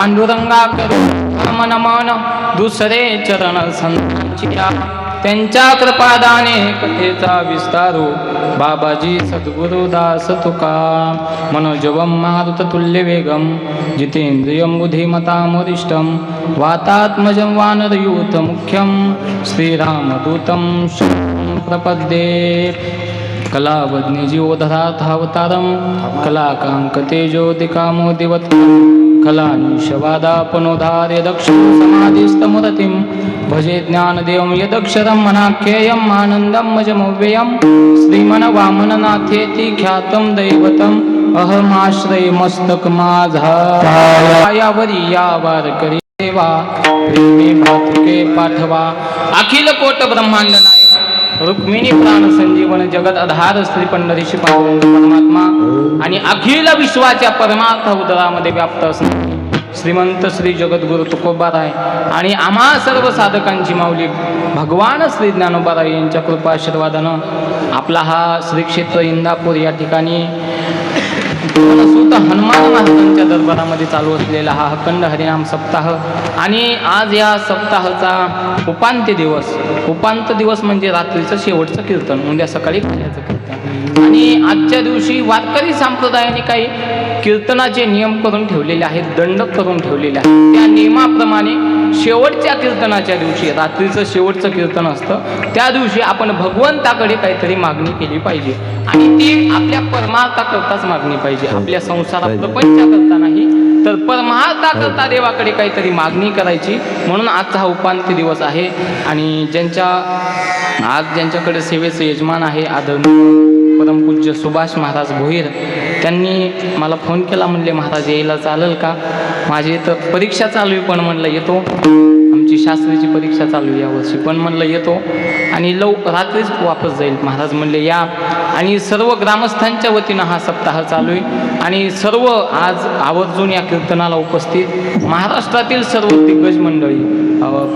पांडुरंगा करू मन मन दुसरे चरण संतांचिया. त्यांच्या कृपादाने कथेचा विस्तारू. बाबाजी सद्गुरुदास तुका. मनोजवम मारुत तुल्य वेगम. जितेंद्रियम बुद्धिमतामरिष्टम वातात्मजं वानरयूथ मुख्यं. श्रीरामदूतं शरणं प्रपद्ये. कलावज्ञ जीवोधराथावतारं कलाकाङ्कतेजोदिकामोदिवत् कलानिशवादापनोधार्य दक्षं समाधिस्तमुरतिं भजे ज्ञानदेवं यदक्षरं मनाख्येयम् आनन्दं मजमव्ययं श्रीमनवामननाथेति ख्यातं दैवतम् अहमाश्रय मस्तक माझा यावरी या करी देवा प्रेमी मातृके पाठवा। अखिल कोट ब्रह्मांड रुक्मिणी प्राण संजीवन जगत आधार श्री पंढरीशी पांडुरंग परमात्मा आणि अखिल विश्वाच्या परमार्थ उदरामध्ये व्याप्त असणारे. श्रीमंत श्री जगद्गुरु तुकोबाराय आणि आम्हा सर्व साधकांची माऊली भगवान श्री ज्ञानोबाराय यांच्या कृपा आशीर्वादानं आपला हा श्री क्षेत्र इंदापूर या ठिकाणी स्वतः हनुमान महाराजांच्या दरबारामध्ये चालू असलेला हा अखंड हरिनाम सप्ताह. आणि आज या सप्ताहाचा उपांत्य दिवस. उपांत्य दिवस म्हणजे रात्रीचं शेवटचं कीर्तन उद्या सकाळी खाण्याचं कीर्तन. आणि आजच्या दिवशी वारकरी संप्रदायाने काही कीर्तनाचे नियम करून ठेवलेले आहेत दंड करून ठेवलेले आहेत. त्या नियमाप्रमाणे शेवटच्या कीर्तनाच्या दिवशी रात्रीचं शेवटचं कीर्तन असतं त्या दिवशी आपण भगवंताकडे काहीतरी मागणी केली पाहिजे. आणि ती आपल्या परमार्थाकरताच मागणी पाहिजे. आपल्या संसारा प्रपंचाकरता नाही तर परमार्थाकरता देवाकडे काहीतरी मागणी करायची. म्हणून आजचा हा उपांत्य दिवस आहे. आणि ज्यांच्या आज ज्यांच्याकडे सेवेचं यजमान आहे आदरणीय परमपूज्य सुभाष महाराज भोईर त्यांनी मला फोन केला म्हणले महाराज यायला चालेल का? माझी तर परीक्षा चालू आहे पण म्हणलं येतो. आमची शास्त्रीची परीक्षा चालू आहे यावर्षी पण म्हणलं येतो. आणि लव रात्रीच वापस जाईल. महाराज म्हणले या. आणि सर्व ग्रामस्थांच्या वतीनं हा सप्ताह चालू आहे. आणि सर्व आज आवर्जून या कीर्तनाला उपस्थित महाराष्ट्रातील सर्व दिग्गज मंडळी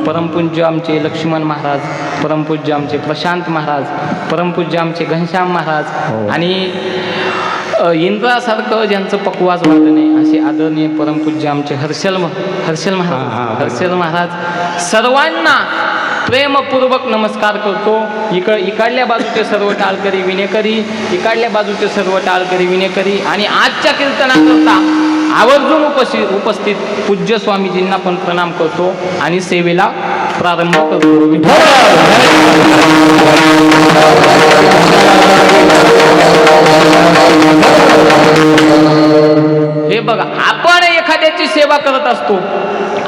परमपूज्य आमचे लक्ष्मण महाराज परमपूज्य आमचे प्रशांत महाराज परमपूज्य आमचे घनश्याम महाराज आणि अ, इंद्रासारखं ज्यांचं पकवाज वादन आहे असे आदरणीय परमपूज्य आमचे हर्षल हर्षल महाराज हर्षल महाराज सर्वांना प्रेमपूर्वक नमस्कार करतो. इक इकडल्या बाजूचे सर्व टाळकरी विनेकरी इकडल्या बाजूचे सर्व टाळकरी विनेकरी आणि आजच्या कीर्तनाकरता आवर्जून उपस्थित उपस्थित पूज्य स्वामीजींना पण प्रणाम करतो आणि सेवेला प्रारंभ करतो. हे बघा आपण एखाद्याची सेवा करत असतो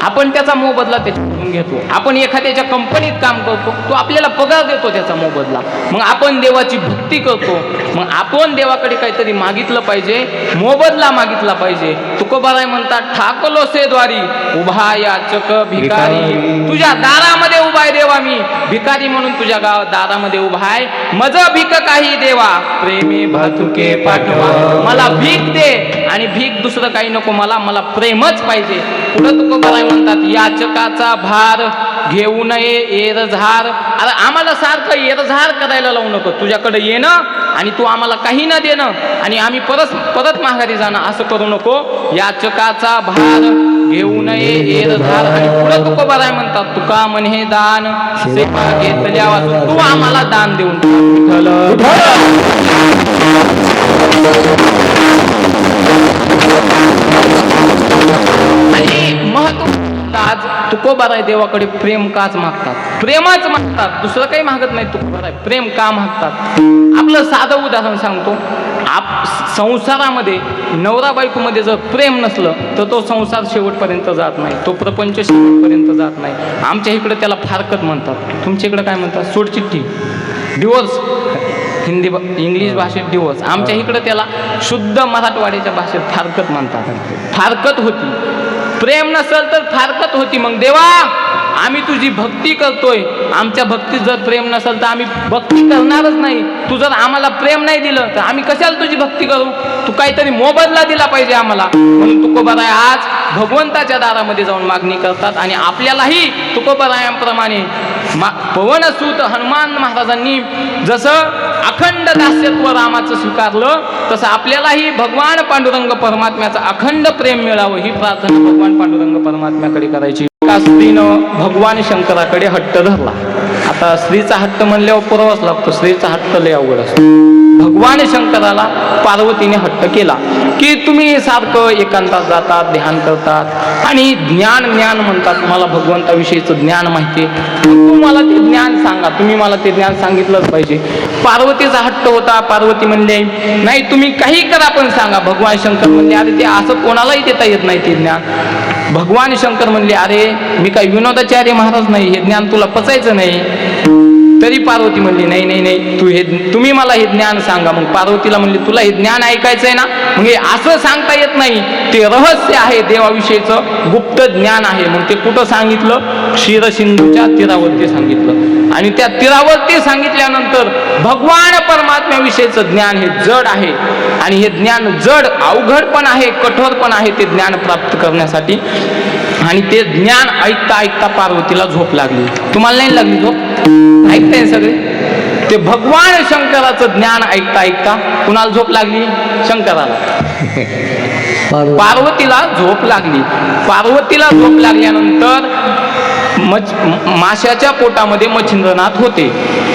आपण त्याचा मोबदला त्याच्याकडून घेतो. आपण एखाद्याच्या कंपनीत काम करतो तो आपल्याला पगार देतो त्याचा मोबदला. मग आपण देवाची भक्ती करतो. मग आपण देवाकडे काहीतरी मागितलं पाहिजे मोबदला मागितला पाहिजे. तुकोबाराय म्हणतात ठाकलो से द्वारी उभा याचक भिकारी. तुझ्या दारामध्ये उभा आहे देवा मी. भिकारी म्हणून तुझ्या गाव दारामध्ये उभा आहे. मज भीक काही देवा. प्रेमे भातुके पाठवा. मला भीक दे आणि भीक दुसरं काही नको मला. मला प्रेमच पाहिजे. पुढं तुकोबाराय म्हणतात याचकाचा एरझार घेऊ नये एरझार अरे आम्हाला सारखं एरझार करायला लावू नको. तुझ्याकडे येणं आणि तू आम्हाला काही न देणं आणि आम्ही परत परत माघारी जाणं असं करू नको. याचकाचा भार घेऊ नये एरझार आणि पुढं तुकोबाराय म्हणतात तुका म्हणे दान. सेवा घेतल्या वाचून तू आम्हाला दान देऊन आणि महत्त्व आज तुकोबाराय देवाकडे प्रेम काच मागतात. प्रेमाच मागतात. दुसरं काही मागत नाही तुकोबाराय प्रेम का मागतात? आपलं साधं उदाहरण सांगतो. आप संसारामध्ये नवरा बायकोमध्ये जर प्रेम नसलं तर तो संसार शेवटपर्यंत जात नाही. तो प्रपंच शेवटपर्यंत जात नाही. आमच्या इकडे त्याला फारकत म्हणतात. तुमच्या इकडे काय म्हणतात? सोडचिठ्ठी. डिवोर्स हिंदी भ- इंग्लिश भाषेत डिवोर्स आमच्या इकडं त्याला शुद्ध मराठवाड्याच्या भाषेत फारकत म्हणतात. फारकत होती. प्रेम नसल तर फारकत होती मग देवा आम्ही तुझी भक्ती करतोय. आमच्या भक्तीत जर प्रेम नसेल तर आम्ही भक्ती करणारच नाही. तू जर आम्हाला प्रेम नाही दिलं तर आम्ही कशाला तुझी भक्ती करू? तू काहीतरी मोबदला दिला पाहिजे आम्हाला. म्हणून तुकोबाराय आज भगवंताच्या दारामध्ये जाऊन मागणी करतात आणि आपल्यालाही तुकोबरायांप्रमाणे मा पवन सूत हनुमान महाराजांनी जसं अखंड दास्यत्व रामाचं स्वीकारलं तसं आपल्यालाही भगवान पांडुरंग परमात्म्याचं अखंड प्रेम मिळावं ही प्रार्थना भगवान पांडुरंग परमात्म्याकडे करायची. एका स्त्रीनं भगवान शंकराकडे हट्ट धरला. आता स्त्रीचा हट्ट म्हणल्यावर पुरावाच लागतो. स्त्रीचा हट्ट लय अवघड असतो. भगवान शंकराला पार्वतीने हट्ट केला की तुम्ही सारखं एकांतात जातात ध्यान करतात आणि ज्ञान ज्ञान म्हणतात. मला भगवंताविषयीचं ज्ञान माहिती आहे. तुम्हाला ते ज्ञान सांगा. तुम्ही मला ते ज्ञान सांगितलंच पाहिजे. पार्वतीचा हट्ट होता. पार्वती म्हणले नाही तुम्ही काही करा पण सांगा. भगवान शंकर म्हणले अरे ते असं कोणालाही देता येत नाही ते ज्ञान. भगवान शंकर म्हणले अरे मी काय विनोदाचार्य महाराज नाही हे ज्ञान तुला पचायचं नाही. तरी पार्वती म्हणली नाही नाही नाही तू हे तुम्ही मला हे ज्ञान सांगा. मग पार्वतीला म्हणली तुला हे ज्ञान ऐकायचं आहे ना? मग हे असं सांगता येत नाही. ते रहस्य आहे देवाविषयीचं गुप्त ज्ञान आहे. मग ते कुठं सांगितलं? क्षीरसिंधूच्या तीरावरती सांगितलं. आणि त्या तीरावरती सांगितल्यानंतर भगवान परमात्म्याविषयीचं ज्ञान हे जड आहे. आणि हे ज्ञान जड अवघड पण आहे कठोर पण आहे ते ज्ञान प्राप्त करण्यासाठी. आणि ते ज्ञान ऐकता ऐकता पार्वतीला झोप लागली. तुम्हाला नाही लागली झोप? ऐकताय सगळे? ते भगवान शंकराचं ज्ञान ऐकता ऐकता कुणाला झोप लागली? शंकराला. पार्वतीला झोप लागली. पार्वतीला झोप लागल्यानंतर मच माशाच्या पोटामध्ये मच्छिंद्रनाथ होते.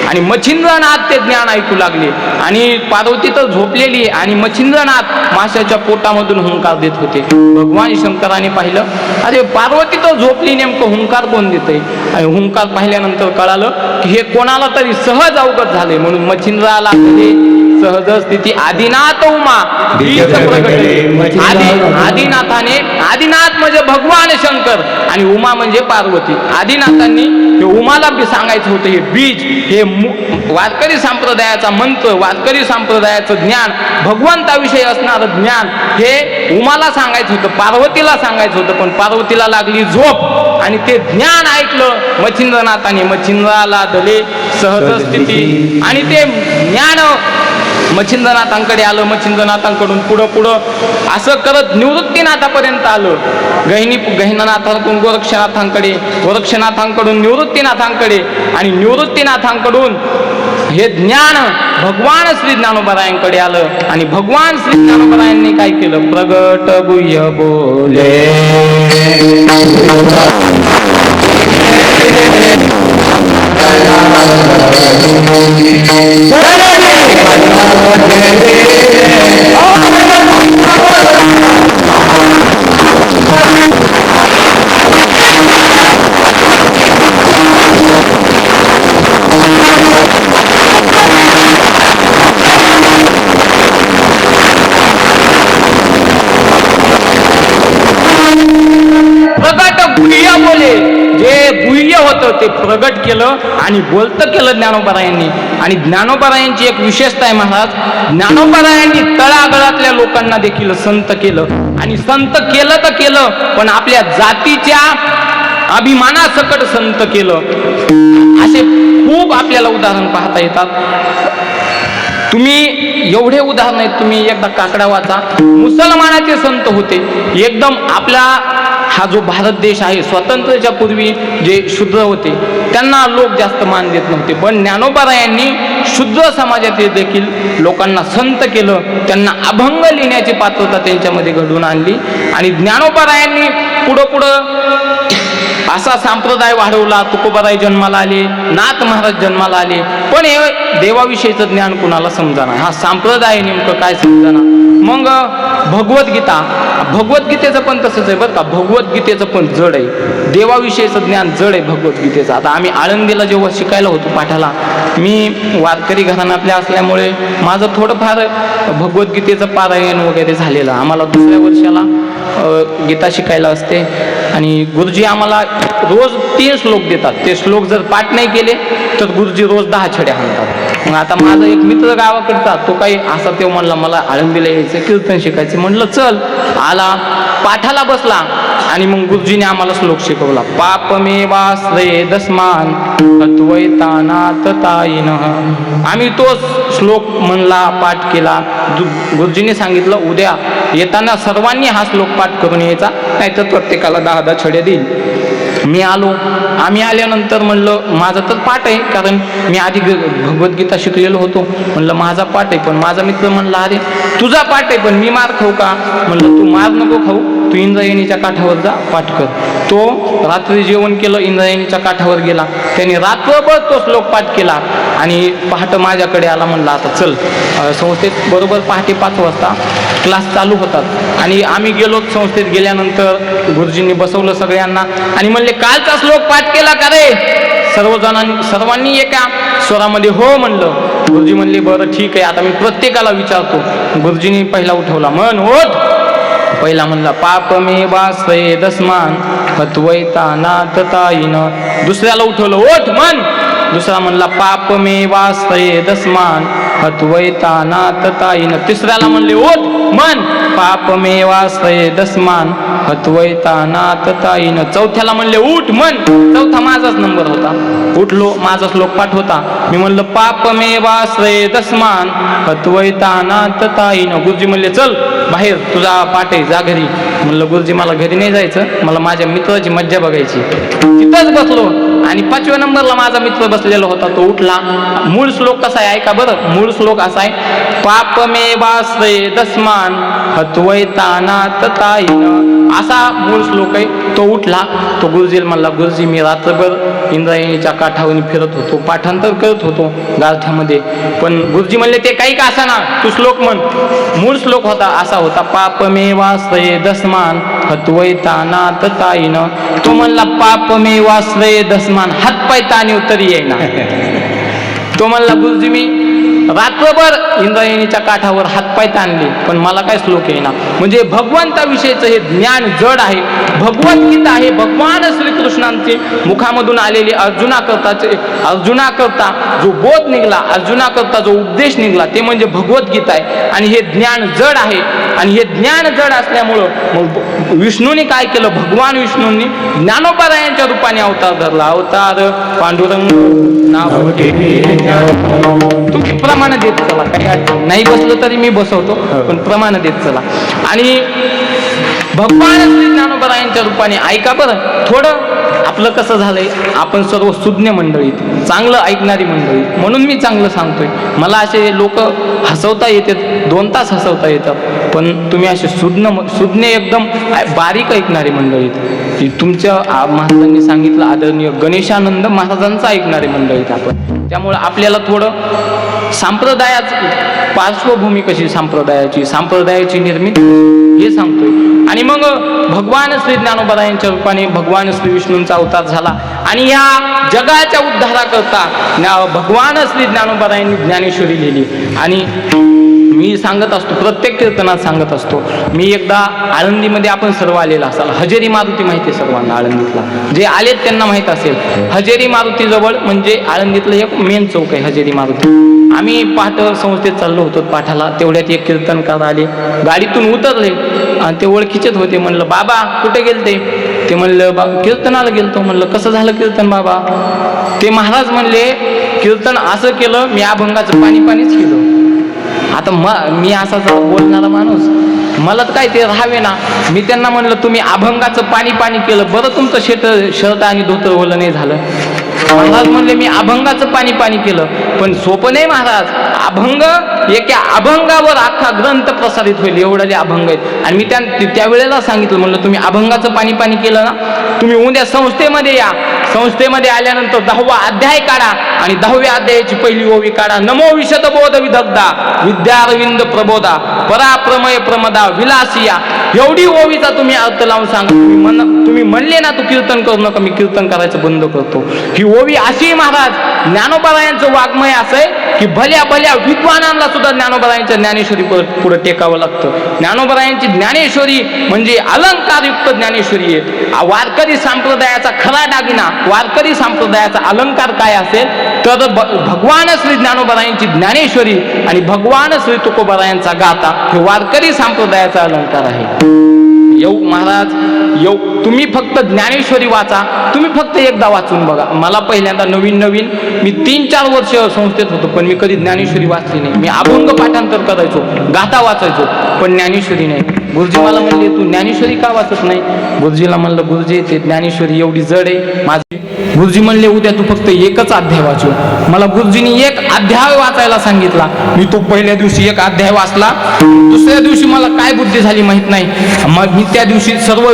आणि मच्छिंद्रनाथ ते ज्ञान ऐकू लागले. आणि पार्वती तर झोपलेली आणि मच्छिंद्रनाथ माशाच्या पोटामधून हुंकार देत होते. भगवान शंकराने पाहिलं. अरे पार्वती तर झोपली नेमकं हुंकार कोण देते आणि हुंकार पाहिल्यानंतर कळालं की हे कोणाला तरी सहज अवगत झाले म्हणून मच्छिंद्राला सहज स्थिती आदिनाथ उमा. आदि आदिनाथाने आदिनाथ म्हणजे भगवान शंकर आणि उमा म्हणजे पार्वती. आदिनाथांनी हे उमाला बी सांगायचं होतं हे बीज हे वारकरी संप्रदायाचा मंत्र वारकरी संप्रदायाचं ज्ञान भगवंताविषयी असणारं ज्ञान हे उमाला सांगायचं होतं पार्वतीला सांगायचं होतं पण पार्वतीला लागली झोप. आणि ते ज्ञान ऐकलं मच्छिंद्रनाथाने मच्छिंद्राला दले सहज स्थिती आणि ते ज्ञान मच्छिंद्रनाथांकडे आलं मच्छिंद्रनाथांकडून पुढं पुढं. असं करत निवृत्तीनाथापर्यंत आलं. गहिनी गहिनानाथांकडून गोरक्षनाथांकडे गोरक्षनाथांकडून निवृत्तीनाथांकडे आणि निवृत्तीनाथांकडून हे ज्ञान भगवान श्री ज्ञानोबरायांकडे आलं आणि भगवान श्री ज्ञानोबरायांनी काय केलं? प्रगट गुह्य बोले. केलं आणि बोलतं केलं ज्ञानोबरायांनी आणि ज्ञानोपरायांची एक विशेषता आहे महाराज ज्ञानोबरायांनी तळागळातल्या लोकांना देखील संत केलं. आणि संत केलं तर केलं पण आपल्या जातीच्या अभिमानासकट संत केलं. असे खूप आपल्याला उदाहरण पाहता येतात. तुम्ही एवढे उदाहरण आहेत तुम्ही एकदा काकडा वाचा. मुसलमानाचे संत होते. एकदम आपला हा जो भारत देश आहे स्वातंत्र्याच्या पूर्वी जे शूद्र होते त्यांना लोक जास्त मान देत नव्हते. पण ज्ञानोबारायांनी शूद्र समाजातील देखील लोकांना संत केलं त्यांना अभंग लिहिण्याची पात्रता त्यांच्यामध्ये घडवून आणली. आणि ज्ञानोबारायांनी पुढं पुढं असा संप्रदाय वाढवला तुकोबाराय जन्माला आले नाथ महाराज जन्माला आले. पण हे देवाविषयीचं ज्ञान कुणाला समजाना? हा संप्रदाय नेमकं काय समजाना? मग भगवद्गीता. भगवद्गीतेचं पण तसंच आहे बरं का. भगवद्गीतेचं पण जड आहे. देवाविषयीचं ज्ञान जड आहे भगवद्गीतेचं. आता आम्ही आळंदीला जेव्हा शिकायला होतो पाठाला मी वारकरी घराण्यातल्या असल्यामुळे माझं थोडंफार भगवद्गीतेचं पारायण वगैरे झालेलं. आम्हाला दुसऱ्या वर्षाला गीता शिकायला असते. आणि गुरुजी आम्हाला रोज तीन श्लोक देतात. ते श्लोक जर पाठ नाही केले तर गुरुजी रोज दहा छड्या हाणतात. मग आता माझा एक मित्र गावाकडचा तो काही असा तो म्हणला मला आळंदीला यायचं कीर्तन शिकायचं म्हणलं चल. आला पाठाला बसला आणि मग गुरुजीने आम्हाला श्लोक शिकवला. पाप मे वाश्रये दस्मान ताईन आम्ही तोच श्लोक म्हणला पाठ केला. गुरुजीने सांगितलं उद्या येताना सर्वांनी हा श्लोक पाठ करून यायचा नाहीतर प्रत्येकाला दहा दहा छड्या देईल. मी आलो. आम्ही आल्यानंतर म्हणलं माझा तर पाठ आहे कारण मी आधी ग- भगवद्गीता शिकलेलो होतो. म्हणलं माझा पाठ आहे पण माझा मित्र म्हणला अरे तुझा पाठ आहे पण मी मार खाऊ का? म्हणलं तू मार नको खाऊ. तू इंद्रायणीच्या काठावर जा पाठ कर. तो रात्री जेवण केलं इंद्रायणीच्या काठावर गेला. त्याने रात्रभर तो श्लोक पाठ केला आणि पहाटं माझ्याकडे आला म्हणला आता चल. संस्थेत बरोबर पहाटे पाच वाजता क्लास चालू होतात. आणि आम्ही गेलो संस्थेत गेल्यानंतर गुरुजींनी बसवलं सगळ्यांना. आणि म्हणले कालचा श्लोक पाठ केला का रे? सर्वजणांनी सर्वांनी एका स्वरामध्ये हो म्हणलं. गुरुजी म्हणले बरं ठीक आहे. आता मी प्रत्येकाला विचारतो. गुरुजींनी पहिला उठवला मन होत पहिला म्हणला पाप मे वासये दस्मान हतवैता नातताईन दुसऱ्याला उठवलं ओठ मन. दुसरा म्हणला पाप मे वासये दस्मान हतवैता नातताईन तिसऱ्याला म्हणले ओठ मन पाप मे वासये दस्मान हत्वैता ताईन. चौथ्याला म्हणले उठ मन चौथा माझाच नंबर होता. उठलो माझा श्लोक पाठ होता. मी म्हणलं पाप मे वासये दस्मान हत्वैता ताईन. गुरुजी म्हणले चल बाहेर तुझा पाठ जा घरी. म्हणलं गुरुजी मला घरी नाही जायचं. मला माझ्या मित्राची मज्जा बघायची तिथंच बसलो. आणि पाचव्या नंबरला माझा मित्र बसलेला होता. तो उठला. मूळ श्लोक कसा आहे? ऐका बरं. मूळ श्लोक असा आहे पाप मे वासये दस्मान हत्वैतानात ताईन असा मूळ श्लोक आहे तो उठला तो गुरुजीला म्हणला गुरुजी मी रात्रभर इंद्रायणीच्या काठावरून फिरत होतो पाठांतर करत होतो गारठ्यामध्ये. पण गुरुजी म्हणले ते काही का असा ना तू श्लोक म्हण. मूळ श्लोक होता असा होता पाप मे वाश्रये दस्मान हत्वैतानात ताईन तो म्हणला पाप मे वाश्रये दस्मान हातपाय ताणी तरी येईना. तो म्हणला गुरुजी मी रात्रभर इंद्रायणीच्या काठावर हातपाय ताणले. पण मला काय श्लोक येईना. म्हणजे भगवंताविषयीचं हे ज्ञान जड आहे. भगवद्गीता आहे. भगवान श्रीकृष्णांचे मुखामधून आलेले अर्जुना करताचे अर्जुना करता जो बोध निघला अर्जुना करता जो उपदेश निघला ते म्हणजे भगवद्गीता आहे. आणि हे ज्ञान जड आहे. आणि हे ज्ञान जड असल्यामुळं मग विष्णूने काय केलं? भगवान विष्णूंनी ज्ञानोपारायांच्या रूपाने अवतार धरला. अवतार पांडुरंग नाव तुम्ही प्रमाण देत चला. काही अडचण नाही. बसलो तरी मी बसवतो पण प्रमाण देत चला. आणि भगवान श्री ज्ञानोबरायांच्या रूपाने ऐका बरं. थोडं आपलं कसं झालंय? आपण सर्व सुज्ञ मंडळीत चांगलं ऐकणारी मंडळी म्हणून मी चांगलं सांगतोय. मला असे लोक हसवता येतात दोन तास हसवता येतात. पण तुम्ही असे सुज्ञ सुज्ञ एकदम बारीक ऐकणारी मंडळीत. की तुमच्या महाराजांनी सांगितलं आदरणीय गणेशानंद महाराजांचं ऐकणारे मंडळीत आपण. त्यामुळं आपल्याला थोडं संप्रदायाच पार्श्वभूमी कशी संप्रदायाची? संप्रदायाची निर्मिती हे सांगतोय. आणि मग भगवान श्री ज्ञानोबरायांच्या रूपाने भगवान श्री विष्णूंचा अवतार झाला. आणि या जगाच्या उद्धाराकरता भगवान श्री ज्ञानोबरायांनी ज्ञानेश्वरी लिहिली आणि मी सांगत असतो प्रत्येक कीर्तनात सांगत असतो. मी एकदा आळंदीमध्ये आपण सर्व आलेला असाल. हजेरी मारुती माहिती आहे सर्वांना आळंदीतला. जे आलेत त्यांना माहीत असेल. हजेरी मारुती जवळ म्हणजे आळंदीतलं एक मेन चौक आहे हजेरी मारुती. आम्ही पाठ संस्थेत चाललो होतो पाठाला. तेवढ्यात एक कीर्तनकार आले. गाडीतून उतरले आणि ते ओळखीचेच होते. म्हणलं बाबा कुठे गेलते? ते म्हणलं बा कीर्तनाला गेलतो. म्हणलं कसं झालं कीर्तन बाबा? ते महाराज म्हणले कीर्तन असं केलं मी अभंगाचं पाणी पाणीच केलं. आता म मी असा बोलणारा माणूस मला तर काय ते राहावे ना. मी त्यांना म्हणलं तुम्ही अभंगाचं पाणी पाणी केलं बरं तुमचं शेत शर्ट आणि धोतर ओलं नाही झालं. महाराज म्हणले मी अभंगाचं पाणी पाणी केलं पण सोपं नाही महाराज. अभंग एका अभंगावर अख्खा ग्रंथ प्रसारित होईल. एवढे अभंग आहेत. आणि मी त्या त्यावेळेला सांगितलं म्हणलं तुम्ही अभंगाचं पाणी पाणी केलं ना तुम्ही उद्या संस्थेमध्ये या. संस्थेमध्ये आल्यानंतर दहावा अध्याय काढा आणि दहाव्या अध्यायाची पहिली ओवी काढा. नमो विशद बोध विदग्धा विद्यारविंद प्रबोधा पराप्रमय प्रमदा विलासिया. एवढी ओवीचा तुम्ही अर्थ लावून सांगा. तुम्ही म्हण तुम्ही म्हणले ना तू कीर्तन करू नका मी कीर्तन करायचं बंद करतो. ही ओवी अशी महाराज. ज्ञानोपारायांचं वाङ्मय आहे असं आहे की भल्या भल्या विद्वानांना सुद्धा ज्ञानोबरायांच्या ज्ञानेश्वरी पुढे टेकावं लागतं. ज्ञानोबरायांची ज्ञानेश्वरी म्हणजे अलंकारयुक्त ज्ञानेश्वरी आहे. वारकरी संप्रदायाचा खरा दागिना वारकरी संप्रदायाचा अलंकार काय असेल तर भगवान श्री ज्ञानोबरायांची ज्ञानेश्वरी आणि भगवान श्री तुकोबरायांचा गाता हे वारकरी संप्रदायाचा अलंकार आहे. येऊ महाराज येऊ. तुम्ही फक्त ज्ञानेश्वरी वाचा. तुम्ही फक्त एकदा वाचून बघा. मला पहिल्यांदा नवीन नवीन. मी तीन चार वर्ष संस्थेत होतो पण मी कधी ज्ञानेश्वरी वाचली नाही. मी अभंग पाठांतर करायचो गाथा वाचायचो पण ज्ञानेश्वरी नाही. गुरुजी मला म्हणले तू ज्ञानेश्वरी का वाचत नाही? गुरुजीला म्हणलं गुरुजी ते ज्ञानेश्वरी एवढी जड आहे. माझी गुरुजी म्हणले उद्या तू फक्त एकच अध्याय वाचू. मला गुरुजींनी एक अध्याय वाचायला सांगितला. मी तो पहिल्या दिवशी एक अध्याय वाचला. दुसऱ्या दिवशी मला काय बुद्धी झाली माहीत नाही. मग मी त्या दिवशी सर्व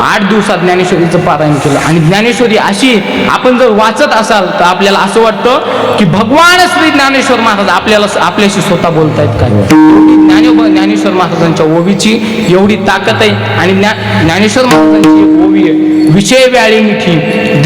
आठ दिवसात ज्ञानेश्वरीचं पारायण केलं. आणि ज्ञानेश्वरी अशी आपण जर वाचत असाल तर आपल्याला असं वाटतं की भगवान श्री ज्ञानेश्वर महाराज आपल्याला आपल्याशी स्वतः बोलतायत काय? ज्ञानेश्वर ज्ञानेश्वर महाराजांच्या ओवीची एवढी ताकद आहे. आणि ज्ञा ज्ञानेश्वर महाराजांची ओवी आहे. विषय व्याळी मिठी.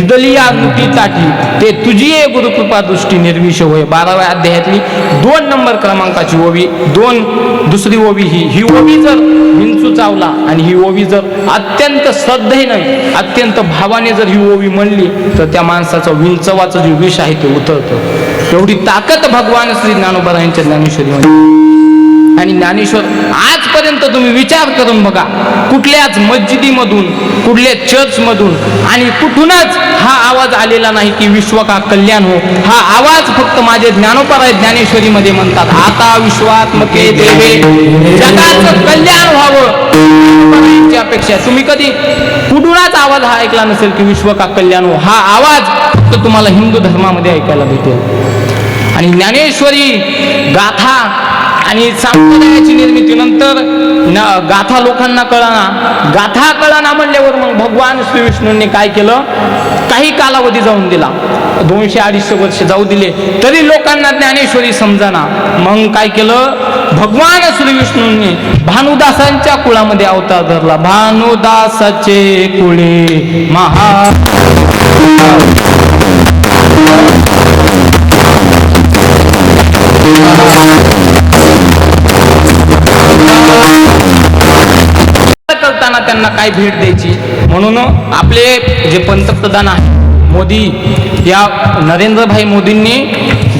दिदलिया नुटी ताठी ते तुझी ये गुरुकृपा दृष्टी निर्विष होय. बाराव्या अध्यायातली दोन नंबर क्रमांकाची ओवी दोन दुसरी ओवी ही. ही ओवी जर विंचू चावला आणि ही ओवी जर अत्यंत श्रद्धेनं अत्यंत भावाने जर ही ओवी म्हणली तर त्या माणसाचं विंचवाचं जे विष आहे ते उतरतं. एवढी ताकद भगवान श्री ज्ञानोबा यांच्या ज्ञानेश्वरीमध्ये. आणि ज्ञानेश्वर आजपर्यंत तुम्ही विचार करून बघा कुठल्याच मस्जिदीमधून कुठल्या चर्चमधून आणि कुठूनच हा आवाज आलेला नाही की विश्व का कल्याण हो. हा आवाज फक्त माझे ज्ञानोपराय ज्ञानेश्वरीमध्ये म्हणतात. आता विश्वात्मके देवे जगाचं कल्याण व्हावं. अपेक्षा. तुम्ही कधी कुठूनच आवाज हा ऐकला नसेल की विश्व का कल्याण हो. हा आवाज फक्त तुम्हाला हिंदू धर्मामध्ये ऐकायला भेटेल. आणि ज्ञानेश्वरी गाथा आणि संप्रदायाची निर्मिती नंतर न गाथा लोकांना कळाना. गाथा कळाना म्हणल्यावर मग भगवान श्री विष्णूंनी काय केलं? काही कालावधी जाऊन दिला. दोनशे अडीचशे वर्ष जाऊ दिले. तरी लोकांना ज्ञानेश्वरी समजाना. मग काय केलं? भगवान श्री विष्णूंनी भानुदासांच्या कुळामध्ये अवतार धरला. भानुदासाचे कुळे महा काय भेट द्यायची? म्हणून आपले जे पंतप्रधान आहे मोदी या नरेंद्रभाई मोदींनी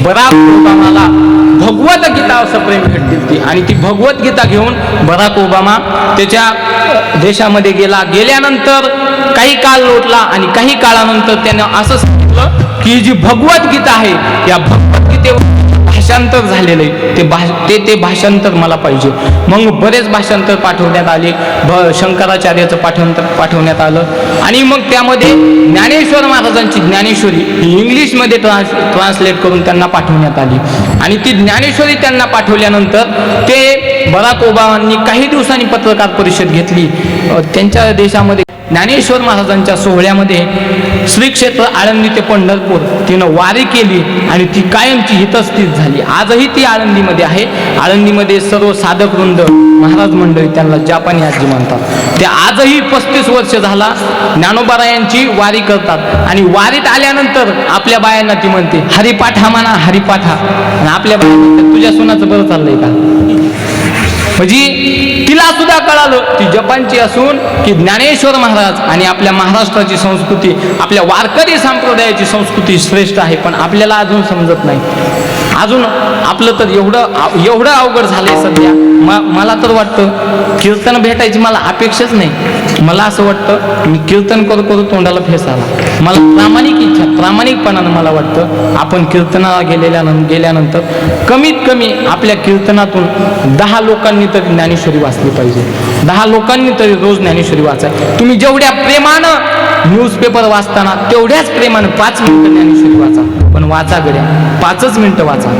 बराक ओबामाला भगवत गीता असं प्रेम भेट दिली. आणि ती भगवत गीता घेऊन बराक ओबामा त्याच्या देशामध्ये गेला. गेल्यानंतर काही काळ लोटला आणि काही काळानंतर त्यानं असं सांगितलं की जी भगवत गीता आहे या भगवत गीतेवर भाषांतर झालेलं आहे. ते भाष ते ते भाषांतर मला पाहिजे. मग बरेच भाषांतर पाठवण्यात आले. भ शंकराचार्याचं पाठांतर पाठवण्यात आलं. आणि मग त्यामध्ये ज्ञानेश्वर महाराजांची ज्ञानेश्वरी ही इंग्लिशमध्ये ट्रान्स ट्रान्सलेट करून त्यांना पाठवण्यात आली. आणि ती ज्ञानेश्वरी त्यांना पाठवल्यानंतर ते बराक ओबामांनी काही दिवसांनी पत्रकार परिषद घेतली. त्यांच्या देशामध्ये ज्ञानेश्वर महाराजांच्या सोहळ्यामध्ये श्री क्षेत्र आळंदी ते पंढरपूर तिनं वारी केली आणि ती कायमची हितस्थित झाली. आजही ती आळंदीमध्ये आहे. आळंदीमध्ये सर्व साधक वृंद महाराज मंडळी त्यांना जापानी आजी म्हणतात ते आजही पस्तीस वर्ष झाला ज्ञानोबारायांची वारी करतात आणि वारीत आल्यानंतर आपल्या बायांना ती म्हणते हरिपाठा म्हणा हरिपाठा आणि आपल्या बायांना तुझ्या सुनाचं बरं चाललंय का? म्हणजे तिला सुद्धा कळालं ती जपानची असून की ज्ञानेश्वर महाराज आणि आपल्या महाराष्ट्राची संस्कृती आपल्या वारकरी संप्रदायाची संस्कृती श्रेष्ठ आहे पण आपल्याला अजून समजत नाही. अजून आपलं तर एवढं आव- एवढं अवघड झालंय सध्या. म मला तर वाटतं कीर्तन भेटायची मला अपेक्षाच नाही. मला असं वाटतं मी कीर्तन करू करू तोंडाला फेस आला. मला प्रामाणिक इच्छा प्रामाणिकपणानं मला वाटतं आपण कीर्तनाला गेलेल्या गेल्यानंतर कमीत कमी आपल्या कीर्तनातून दहा लोकांनी तरी ज्ञानेश्वरी वाचली पाहिजे. दहा लोकांनी तरी रोज ज्ञानेश्वरी वाचाय. तुम्ही जेवढ्या प्रेमानं न्यूजपेपर वाचताना तेवढ्याच प्रेमानं पाच मिनिटं ज्ञानेश्वरी वाचा. पण वाचा गड्या पाचच मिनिटं वाचा.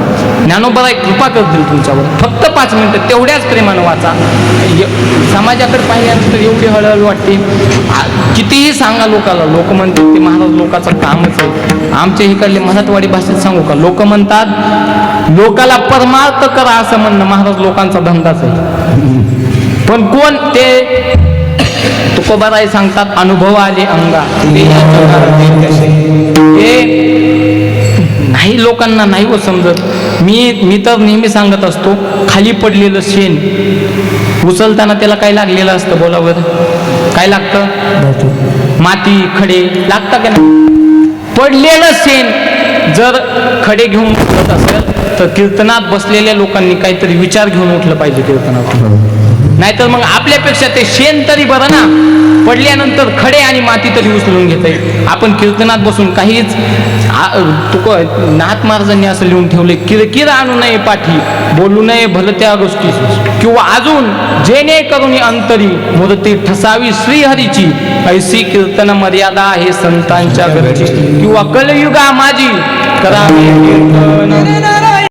ज्ञानोबा एक कृपा करतील तुमच्यावर. फक्त पाच मिनिटं तेवढ्याच प्रेमानं वाचा. य- समाजाकडे पाहिल्यानंतर एवढी हळूहळू वाटते. कितीही सांगा लोकाला लोक म्हणतात ते महाराज लोकाचं कामच आहे. आमच्या इकडले मराठवाडी भाषेत सांगू का? लोक म्हणतात लोकाला परमार्थ करा असं म्हणणं महाराज लोकांचा धंदाच आहे. पण कोण ते तुकोबाराय सांगतात अनुभव आले अंगा. हे नाही लोकांना नाही हो समजत. मी मी तर नेहमी सांगत असतो खाली पडलेलं शेण उचलताना त्याला काय लागलेलं असतं बोला बरं काय लागतं? माती. खडे लागतं का नाही? पडलेलं शेण जर खडे घेऊन उठत असेल तर कीर्तनात बसलेल्या लोकांनी काहीतरी विचार घेऊन उठलं पाहिजे कीर्तनात नाहीतर मग आपल्यापेक्षा ते शेण तरी बरं ना. पडल्यानंतर खडे आणि माती तरी उचलून घेता येईल. आपण कीर्तनात बसून काहीच तुक नाथ महाराजांनी असं लिहून ठेवले किरकिर आणू नये पाठी बोलू नये भलं त्या गोष्टी. किंवा अजून जेणे करून अंतरी मूर्ती ठसावी श्रीहरीची. ऐसी कीर्तन मर्यादा आहे संतांच्या घरची. किंवा कलयुगा माझी करावे कीर्तन